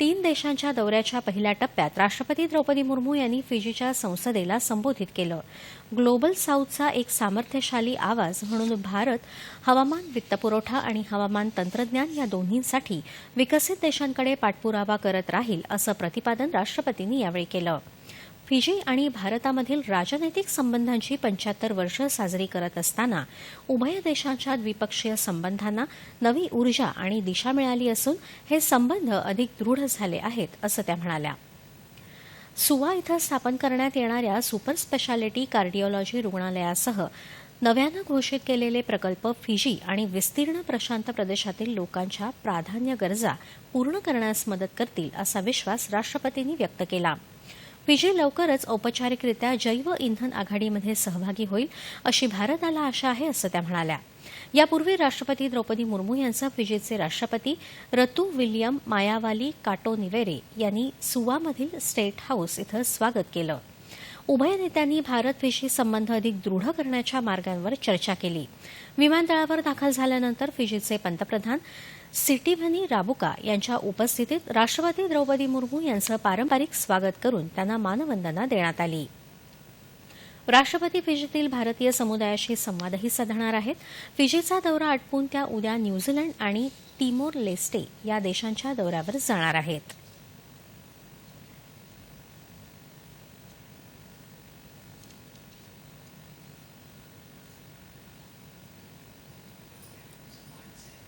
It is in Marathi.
तीन देशांच्या दौऱ्याच्या पहिल्या टप्प्यात राष्ट्रपती द्रौपदी मुर्मू यांनी फिजीच्या संसदेला संबोधित केलं. ग्लोबल साऊथचा एक सामर्थ्यशाली आवाज म्हणून भारत हवामान वित्तपुरवठा आणि हवामान तंत्रज्ञान या दोन्हींसाठी विकसित देशांकडे पाठपुरावा करत राहील असं प्रतिपादन राष्ट्रपतींनी यावेळी केलं. फिजी आणि भारतामधील राजनैतिक संबंधांची पंच्याहत्तर वर्ष साजरी करत असताना उभय देशांच्या द्विपक्षीय संबंधांना नवी ऊर्जा आणि दिशा मिळाली असून हे संबंध अधिक दृढ झाले आहेत असं त्या म्हणाल्या. सुवा इथं स्थापन करण्यात येणाऱ्या सुपर स्पेशालिटी कार्डिओलॉजी रुग्णालयासह नव्यानं घोषित केलेले प्रकल्प फिजी आणि विस्तीर्ण प्रशांत प्रदेशातील लोकांच्या प्राधान्य गरजा पूर्ण करण्यास मदत करतील असा विश्वास राष्ट्रपतींनी व्यक्त केला. फिजी लवकरच औपचारिकरित्या जैव इंधन आघाडीमध्ये सहभागी होईल अशी भारताला आशा आहे असं त्या म्हणाल्या. यापूर्वी राष्ट्रपती द्रौपदी मुर्मू यांचा फिजीचे राष्ट्रपती रतू विल्यम मायावाली काटोनिवेरे यांनी सुवामधील स्टेट हाऊस इथं स्वागत केलं. उभय नेत्यांनी भारत संबंध अधिक दृढ करण्याच्या मार्गांवर चर्चा केली. विमानतळावर दाखल झाल्यानंतर फिजीचे पंतप्रधान सिटीभनी राबुका यांच्या उपस्थितीत राष्ट्रपती द्रौपदी मुर्मू यांचं पारंपरिक स्वागत करून त्यांना मानवंदना देण्यात आली. राष्ट्रपती फिजीतील भारतीय समुदायाशी संवादही साधणार आहेत. फिजीचा दौरा आटपून त्या उद्या न्यूझीलंड आणि तिमोर लेस्टे या देशांच्या दौऱ्यावर जाणार आहेत.